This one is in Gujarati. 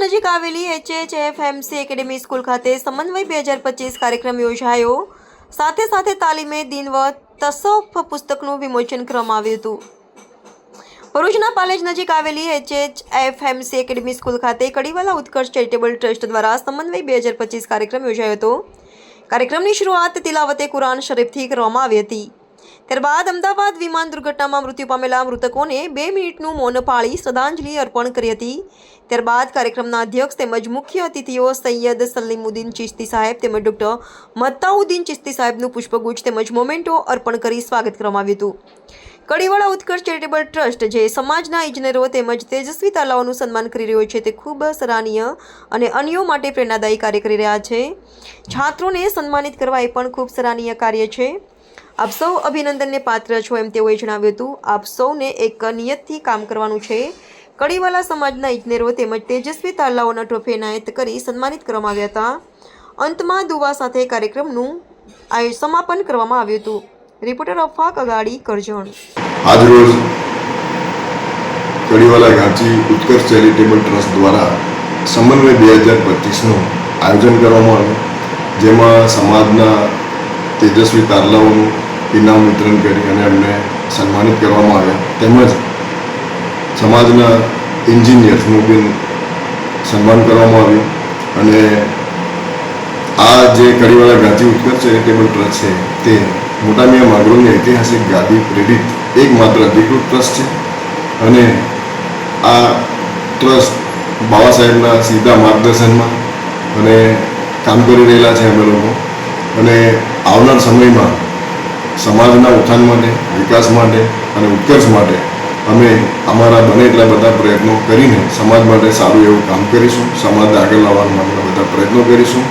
નજીક આવેલી એચએચએફએમસી એકેડેમી સ્કૂલ ખાતે સમન્વય બે હજાર પચીસ કાર્યક્રમ યોજાયો. સાથે સાથે તાલીમે દિન તસોફ પુસ્તકનું વિમોચન કરવામાં આવ્યું હતું. ભરૂચના પાલેજ નજીક આવેલી એચએચએફએમસી એકેડેમી સ્કૂલ ખાતે કડીવાલા ઉત્કર્ષ ચેરિટેબલ ટ્રસ્ટ દ્વારા સમન્વય બે હજાર પચીસ કાર્યક્રમ યોજાયો હતો. કાર્યક્રમની શરૂઆત તિલાવતે કુરાન શરીફથી કરવામાં આવી હતી. ત્યારબાદ અમદાવાદ વિમાન દુર્ઘટનામાં મૃત્યુ પામેલા મૃતકોને બે મિનિટનું મૌન પાળી શ્રદ્ધાંજલિ અર્પણ કરી હતી. ત્યારબાદ કાર્યક્રમના અધ્યક્ષ તેમજ મુખ્ય અતિથિઓ સૈયદ સલીમુદ્દીન ચિશ્તી સાહેબ તેમજ ડૉક્ટર મત્તાઉદ્દીન ચિશ્તી સાહેબનું પુષ્પગુચ્છ તેમજ મોમેન્ટો અર્પણ કરી સ્વાગત કરવામાં આવ્યું હતું. કડીવાળા ઉત્કર્ષ ચેરિટેબલ ટ્રસ્ટ જે સમાજના ઇજનેરો તેમજ તેજસ્વી તાલાઓનું સન્માન કરી રહ્યો છે તે ખૂબ સરાહનીય અને અન્યો માટે પ્રેરણાદાયી કાર્ય કરી રહ્યા છે. છાત્રોને સન્માનિત કરવા એ પણ ખૂબ સરાહનીય કાર્ય છે. આપ સૌ અભિનંદનને પાત્ર છો એમ તેઓએ જણાવ્યું હતું. આપ સૌને એક નિયતથી કામ કરવાનું છે. કડીવાલા સમાજના ઇજનેરો તેમજ તેજસ્વી તાલાઓના ટ્રોફી એનાયત કરી સન્માનિત કરવામાં આવ્યા હતા. અંતમાં દુવા સાથે કાર્યક્રમનું સમાપન કરવામાં આવ્યું હતું. રિપોર્ટર અફાક અગાડી, કરજણ. આજરોજ કડીવાલા ઘાંચી ઉત્કર્ષ ચેરિટેબલ ટ્રસ્ટ દ્વારા સમન્વય બે હજાર પચીસનું આયોજન કરવામાં આવ્યું. જેમાં સમાજના તેજસ્વી તારલાઓનું ઇનામ વિતરણ કરી અને એમને સન્માનિત કરવામાં આવ્યા. તેમજ સમાજના એન્જિનિયર્સનું બી સન્માન કરવામાં આવ્યું. અને આ જે કડીવાળા ગાંધી ઉત્કર્ષ ચેરિટેબલ ટ્રસ્ટ છે, તે મોટામિયા મિયા ઐતિહાસિક ગાદી પ્રેરિત એકમાત્ર અધિકૃત ટ્રસ્ટ છે. અને આ ટ્રસ્ટ બાબા સાહેબના સીધા માર્ગદર્શનમાં અને કામ કરી રહેલા છે અમે લોકો. અને આવનાર સમયમાં સમાજના ઉત્થાન માટે, વિકાસ માટે અને ઉત્કર્ષ માટે અમે અમારા બને એટલા બધા પ્રયત્નો કરીને સમાજ માટે સારું એવું કામ કરીશું, સમાજને આગળ લાવવા માટેના બધા પ્રયત્નો કરીશું.